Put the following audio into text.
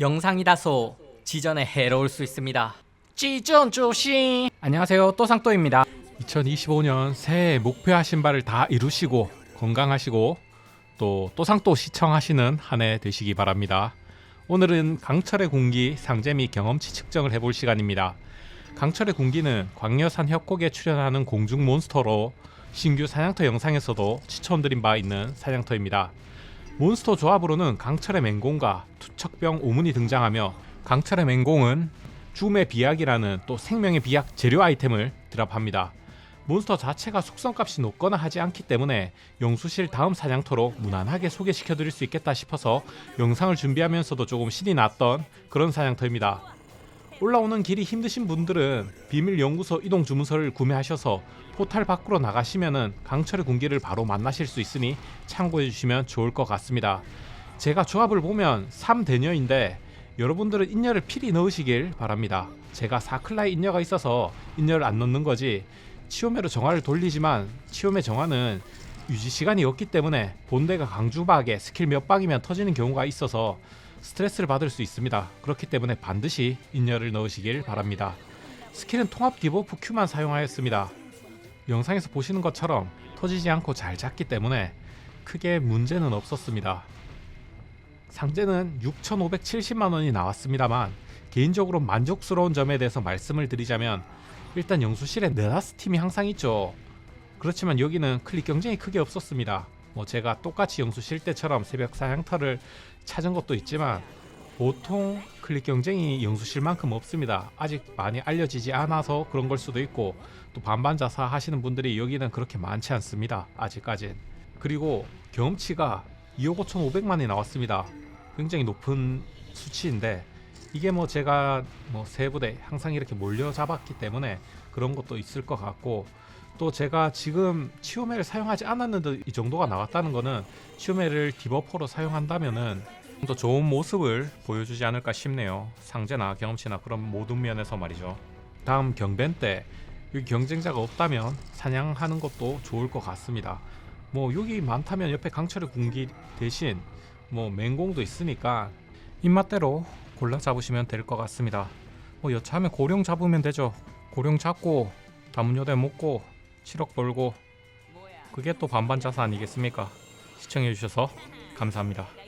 영상이 다소 지전에 해로울 수 있습니다. 지전 조심. 안녕하세요. 또상또입니다. 2025년 새해 목표하신 바를 다 이루시고 건강하시고 또 또상또 시청하시는 한 해 되시기 바랍니다. 오늘은 강철의 군기 상재 및 경험치 측정을 해볼 시간입니다. 강철의 군기는 광려산 협곡에 출연하는 공중 몬스터로 신규 사냥터 영상에서도 추천드린 바 있는 사냥터입니다. 몬스터 조합으로는 강철의 맹공과 투척병 오문이 등장하며 강철의 맹공은 죽음의 비약이라는 또 생명의 비약 재료 아이템을 드랍합니다. 몬스터 자체가 숙성값이 높거나 하지 않기 때문에 영수실 다음 사냥터로 무난하게 소개시켜 드릴 수 있겠다 싶어서 영상을 준비하면서도 조금 신이 났던 그런 사냥터입니다. 올라오는 길이 힘드신 분들은 비밀 연구소 이동 주문서를 구매하셔서 포탈 밖으로 나가시면은 강철의 군기를 바로 만나실 수 있으니 참고해 주시면 좋을 것 같습니다. 제가 조합을 보면 3대녀인데 여러분들은 인녀를 필히 넣으시길 바랍니다. 제가 사클라의 인녀가 있어서 인녀를 안 넣는 거지 치오메로 정화를 돌리지만 치오메 정화는 유지 시간이 없기 때문에 본대가 강주박에 스킬 몇 방이면 터지는 경우가 있어서 스트레스를 받을 수 있습니다. 그렇기 때문에 반드시 인녀를 넣으시길 바랍니다. 스킬은 통합 디버프 Q만 사용하였습니다. 영상에서 보시는 것처럼 터지지 않고 잘 잡기 때문에 크게 문제는 없었습니다. 상제는 6,570만 원이 나왔습니다만 개인적으로 만족스러운 점에 대해서 말씀을 드리자면 일단 영수실에 네다스 팀이 항상 있죠. 그렇지만 여기는 클릭 경쟁이 크게 없었습니다. 뭐 제가 똑같이 영수실 때처럼 새벽 사냥터를 찾은 것도 있지만 보통 클릭 경쟁이 영수실만큼 없습니다. 아직 많이 알려지지 않아서 그런 걸 수도 있고 또 반반 자사 하시는 분들이 여기는 그렇게 많지 않습니다. 아직까진. 그리고 경험치가 2억 5,500만이 나왔습니다. 굉장히 높은 수치인데 이게 뭐 제가 뭐 세 부대 항상 이렇게 몰려 잡았기 때문에 그런 것도 있을 것 같고 또 제가 지금 치오메를 사용하지 않았는데 이 정도가 나왔다는 거는 치오메를 디버퍼로 사용한다면은 좀 더 좋은 모습을 보여주지 않을까 싶네요. 상제나 경험치나 그런 모든 면에서 말이죠. 다음 경벤 때 여기 경쟁자가 없다면 사냥하는 것도 좋을 것 같습니다. 뭐 여기 많다면 옆에 강철의 군기 대신 뭐 맹공도 있으니까 입맛대로 골라 잡으시면 될 것 같습니다. 뭐 여차하면 고령 잡으면 되죠. 고령 잡고 다문여대 먹고 7억 벌고 그게 또 반반자사 아니겠습니까? 시청해주셔서 감사합니다.